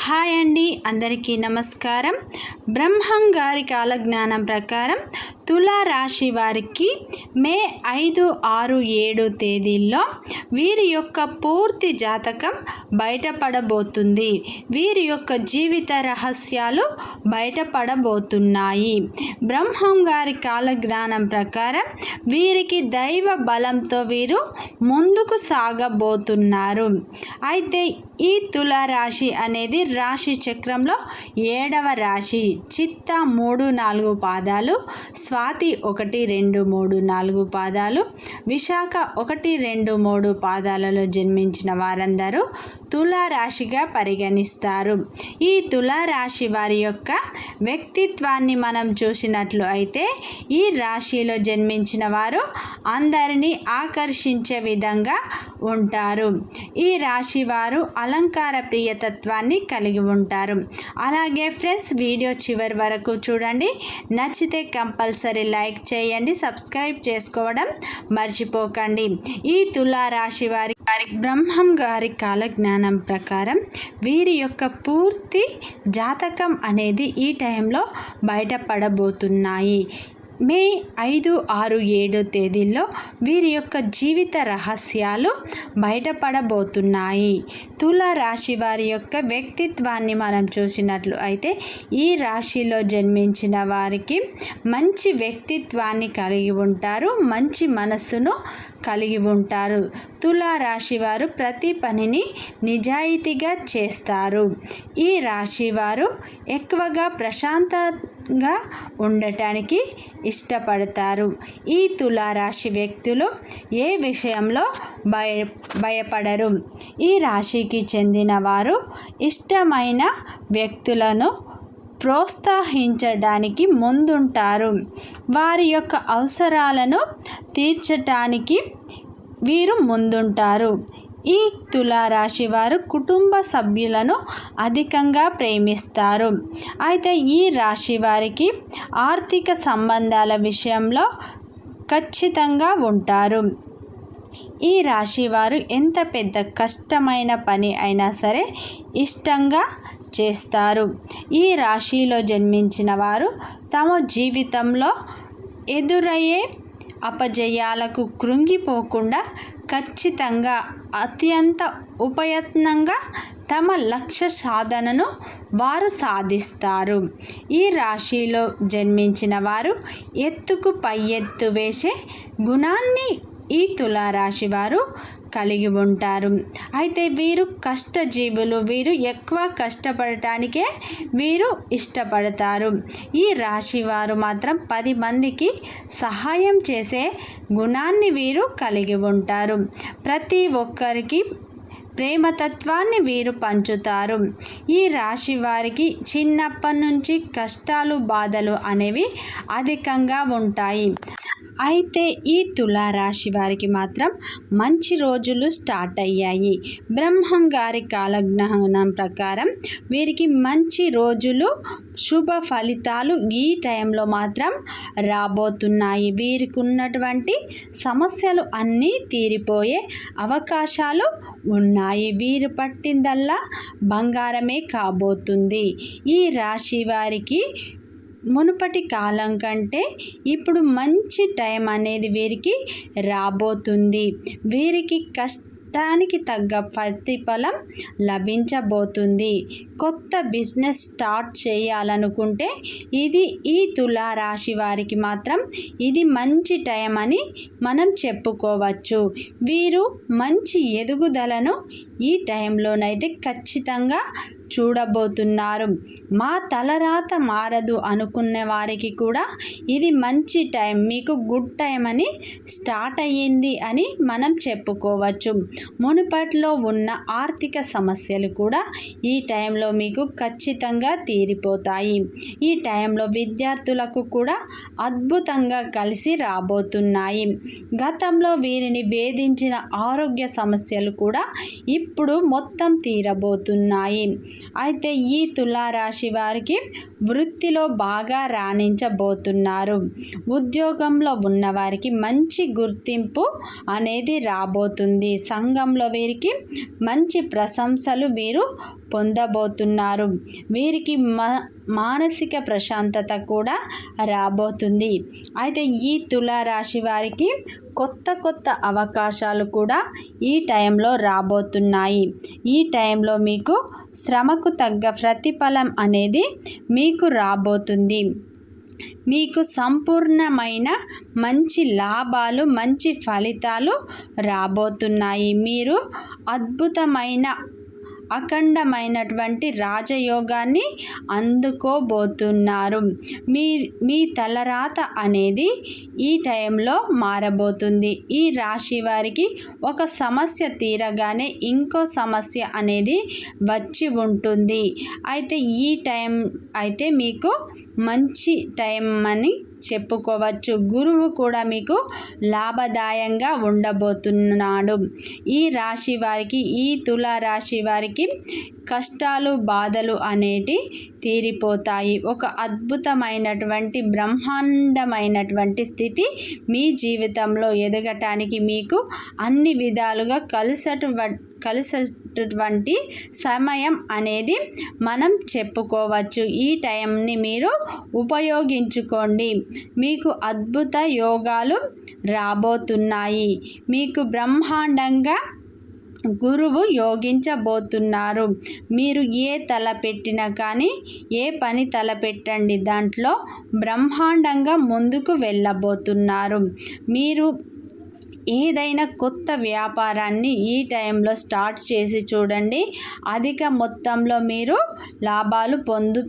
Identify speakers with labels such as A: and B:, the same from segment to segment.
A: Hi అండి అందరికీ నమస్కారం. బ్రహ్మం గారి కాలజ్ఞానం ప్రకారం తులారాశి వారికి మే ఐదు ఆరు ఏడు తేదీల్లో వీరి యొక్క పూర్తి జాతకం బయటపడబోతుంది. వీరి యొక్క జీవిత రహస్యాలు బయటపడబోతున్నాయి. బ్రహ్మం గారి కాలజ్ఞానం ప్రకారం వీరికి దైవ బలంతో వీరు ముందుకు సాగబోతున్నారు. అయితే ఈ తులారాశి అనేది రాశి చక్రంలో ఏడవ రాశి. చిత్త మూడు నాలుగు పాదాలు స్వాతి ఒకటి రెండు మూడు నాలుగు పాదాలు విశాఖ ఒకటి రెండు మూడు పాదాలలో జన్మించిన వారందరూ తులారాశిగా పరిగణిస్తారు. ఈ తులారాశి వారి యొక్క వ్యక్తిత్వాన్ని మనం చూసినట్లు అయితే ఈ రాశిలో జన్మించిన వారు అందరినీ ఆకర్షించే విధంగా ఉంటారు. ఈ రాశి వారు అలంకార ప్రియతత్వాన్ని కలిగి ఉంటారు. అలాగే ఫ్రెండ్స్ వీడియో చివరి వరకు చూడండి. నచ్చితే కంపల్సరీ లైక్ చేయండి సబ్స్క్రైబ్ చేసుకోవడం మర్చిపోకండి. ఈ తులారాశి వారి బ్రహ్మం గారి కాలజ్ఞానం ప్రకారం వీరి యొక్క పూర్తి జాతకం అనేది ఈ టైంలో బయటపడబోతున్నాయి. మే ఐదు ఆరు ఏడు తేదీల్లో వీరి యొక్క జీవిత రహస్యాలు బయటపడబోతున్నాయి. తుల రాశి వారి యొక్క వ్యక్తిత్వాన్ని మనం చూసినట్లు అయితే ఈ రాశిలో జన్మించిన వారికి మంచి వ్యక్తిత్వాన్ని కలిగి ఉంటారు మంచి మనస్సును కలిగి ఉంటారు. తులా రాశి వారు ప్రతి పనిని నిజాయితీగా చేస్తారు. ఈ రాశి వారు ఎక్కువగా ప్రశాంతంగా ఉండటానికి ఇష్టపడతారు. ఈ తులారాశి వ్యక్తులు ఏ విషయంలో భయ భయపడరు? ఈ రాశికి చెందిన వారు ఇష్టమైన వ్యక్తులను ప్రోత్సహించడానికి ముందుంటారు. వారి యొక్క అవసరాలను తీర్చటానికి వీరు ముందుంటారు. ఈ తులారాశి వారు కుటుంబ సభ్యులను అధికంగా ప్రేమిస్తారు. అయితే ఈ రాశి వారికి ఆర్థిక సంబంధాల విషయంలో ఖచ్చితంగా ఉంటారు. ఈ రాశి వారు ఎంత పెద్ద కష్టమైన పని అయినా సరే ఇష్టంగా చేస్తారు. ఈ రాశిలో జన్మించిన వారు తమ జీవితంలో ఎదురయ్యే అపజయాలకు కృంగిపోకుండా ఖచ్చితంగా అత్యంత ఉపయత్నంగా తమ లక్ష్య సాధనను వారు సాధిస్తారు. ఈ రాశిలో జన్మించిన వారు ఎత్తుకు పై ఎత్తు వేసే గుణాన్ని ఈ తులారాశి వారు కలిగి ఉంటారు. అయితే వీరు కష్టజీవులు వీరు ఎక్కువ కష్టపడటానికే వీరు ఇష్టపడతారు. ఈ రాశి వారు మాత్రం పది మందికి సహాయం చేసే గుణాన్ని వీరు కలిగి ఉంటారు. ప్రతి ఒక్కరికి ప్రేమతత్వాన్ని వీరు పంచుతారు. ఈ రాశి వారికి చిన్నప్పటి నుంచి కష్టాలు బాధలు అనేవి అధికంగా ఉంటాయి. అయితే ఈ తులారాశి వారికి మాత్రం మంచి రోజులు స్టార్ట్ అయ్యాయి. బ్రహ్మం గారి కాలజ్ఞానం ప్రకారం వీరికి మంచి రోజులు శుభ ఫలితాలు ఈ టైంలో మాత్రం రాబోతున్నాయి. వీరికి ఉన్నటువంటి సమస్యలు అన్నీ తీరిపోయే అవకాశాలు ఉన్నాయి. వీరు పట్టిందల్లా బంగారమే కాబోతుంది. ఈ రాశి వారికి మునుపటి కాలం కంటే ఇప్పుడు మంచి టైం అనేది వీరికి రాబోతుంది. వీరికి కష్ట కష్టానికి తగ్గ ప్రతిఫలం లభించబోతుంది. కొత్త బిజినెస్ స్టార్ట్ చేయాలనుకుంటే ఇది ఈ తులారాశి వారికి మాత్రం ఇది మంచి టైం అని మనం చెప్పుకోవచ్చు. వీరు మంచి ఎదుగుదలను ఈ టైంలోనైతే ఖచ్చితంగా చూడబోతున్నారు. మా తలరాత మారదు అనుకునే వారికి కూడా ఇది మంచి టైం మీకు గుడ్ టైం అని స్టార్ట్ అయ్యింది అని మనం చెప్పుకోవచ్చు. మునుపట్లో ఉన్న ఆర్థిక సమస్యలు కూడా ఈ టైంలో మీకు ఖచ్చితంగా తీరిపోతాయి. ఈ టైంలో విద్యార్థులకు కూడా అద్భుతంగా కలిసి రాబోతున్నాయి. గతంలో వీరిని వేధించిన ఆరోగ్య సమస్యలు కూడా ఇప్పుడు మొత్తం తీరబోతున్నాయి. అయితే ఈ తులారాశి వారికి వృత్తిలో బాగా రాణించబోతున్నారు. ఉద్యోగంలో ఉన్నవారికి మంచి గుర్తింపు అనేది రాబోతుంది. సంఘ సంఘంలో వీరికి మంచి ప్రశంసలు వీరు పొందబోతున్నారు. వీరికి మా మానసిక ప్రశాంతత కూడా రాబోతుంది. అయితే ఈ తులారాశి వారికి కొత్త కొత్త అవకాశాలు కూడా ఈ టైంలో రాబోతున్నాయి. ఈ టైంలో మీకు శ్రమకు తగ్గ ప్రతిఫలం అనేది మీకు రాబోతుంది. మీకు సంపూర్ణమైన మంచి లాభాలు మంచి ఫలితాలు రాబోతున్నాయి. మీరు అద్భుతమైన అఖండమైనటువంటి రాజయోగాన్ని అందుకోబోతున్నారు. మీ మీ తలరాత అనేది ఈ టైంలో మారబోతుంది. ఈ రాశి వారికి ఒక సమస్య తీరగానే ఇంకో సమస్య అనేది వచ్చి ఉంటుంది. అయితే ఈ టైం అయితే మీకు మంచి టైం అని చెప్పుకోవచ్చు. గురువు కూడా మీకు లాభదాయంగా ఉండబోతున్నాడు. ఈ రాశి వారికి ఈ తుల రాశి వారికి కష్టాలు బాధలు అనేటి తీరిపోతాయి. ఒక అద్భుతమైనటువంటి బ్రహ్మాండమైనటువంటి స్థితి మీ జీవితంలో ఎదగటానికి మీకు అన్ని విధాలుగా కలిసట కలిసేటటువంటి సమయం అనేది మనం చెప్పుకోవచ్చు. ఈ టైంని మీరు ఉపయోగించుకోండి. మీకు అద్భుత యోగాలు రాబోతున్నాయి. మీకు బ్రహ్మాండంగా గురువు యోగించబోతున్నారు. మీరు ఏ తలపెట్టినా కానీ ఏ పని తలపెట్టండి దాంట్లో బ్రహ్మాండంగా ముందుకు వెళ్ళబోతున్నారు. మీరు ఏదైనా కొత్త వ్యాపారాన్ని ఈ టైంలో స్టార్ట్ చేసి చూడండి. అధిక మొత్తంలో మీరు లాభాలు పొందు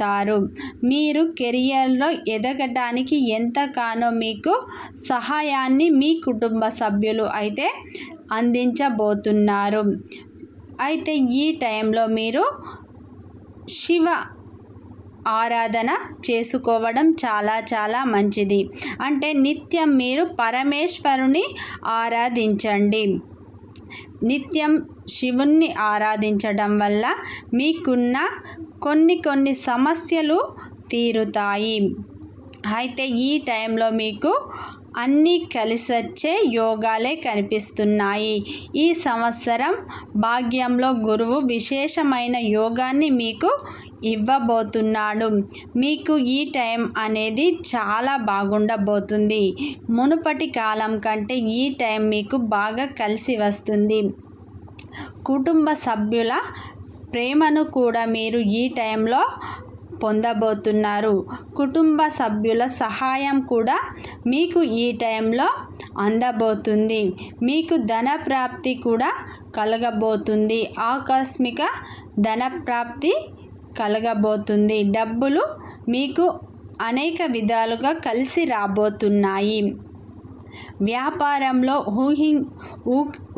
A: తారు మీరు కెరియర్లో ఎదగటానికి ఎంతగానో మీకు సహాయాన్ని మీ కుటుంబ సభ్యులు అయితే అందించబోతున్నారు. అయితే ఈ టైంలో మీరు శివ ఆరాధన చేసుకోవడం చాలా చాలా మంచిది. అంటే నిత్యం మీరు పరమేశ్వరుని ఆరాధించండి. నిత్యం శివుణ్ణి ఆరాధించడం వల్ల మీకున్న కొన్ని కొన్ని సమస్యలు తీరుతాయి. అయితే ఈ టైంలో మీకు అన్నీ కలిసొచ్చే యోగాలే కనిపిస్తున్నాయి. ఈ సంవత్సరం భాగ్యంలో గురువు విశేషమైన యోగాన్ని మీకు ఇవ్వబోతున్నాడు. మీకు ఈ టైం అనేది చాలా బాగుండబోతుంది. మునుపటి కాలం కంటే ఈ టైం మీకు బాగా కలిసి వస్తుంది. కుటుంబ సభ్యుల ప్రేమను కూడా మీరు ఈ టైంలో పొందబోతున్నారు. కుటుంబ సభ్యుల సహాయం కూడా మీకు ఈ టైంలో అందబోతుంది. మీకు ధన ప్రాప్తి కూడా కలగబోతుంది. ఆకస్మిక ధన ప్రాప్తి కలగబోతుంది. డబ్బులు మీకు అనేక విధాలుగా కలిసి రాబోతున్నాయి. వ్యాపారంలో ఊహి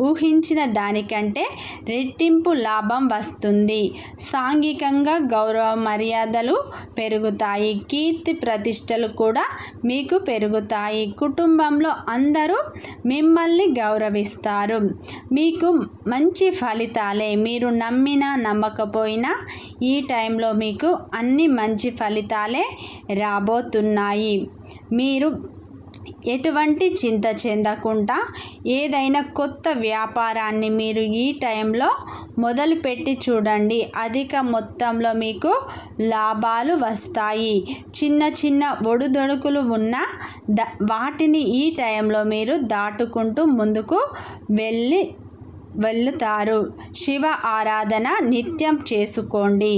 A: ఊహించిన దానికంటే రెట్టింపు లాభం వస్తుంది. సాంఘికంగా గౌరవ మర్యాదలు పెరుగుతాయి. కీర్తి ప్రతిష్టలు కూడా మీకు పెరుగుతాయి. కుటుంబంలో అందరూ మిమ్మల్ని గౌరవిస్తారు. మీకు మంచి ఫలితాలే. మీరు నమ్మినా నమ్మకపోయినా ఈ టైంలో మీకు అన్ని మంచి ఫలితాలే రాబోతున్నాయి. మీరు ఎటువంటి చింత చెందకుండా ఏదైనా కొత్త వ్యాపారాన్ని మీరు ఈ టైంలో మొదలుపెట్టి చూడండి. అధిక మొత్తంలో మీకు లాభాలు వస్తాయి. చిన్న చిన్న ఒడుదొడుకులు ఉన్న ద వాటిని ఈ టైంలో మీరు దాటుకుంటూ ముందుకు వెళ్ళి వెళ్తారు. శివ ఆరాధన నిత్యం చేసుకోండి.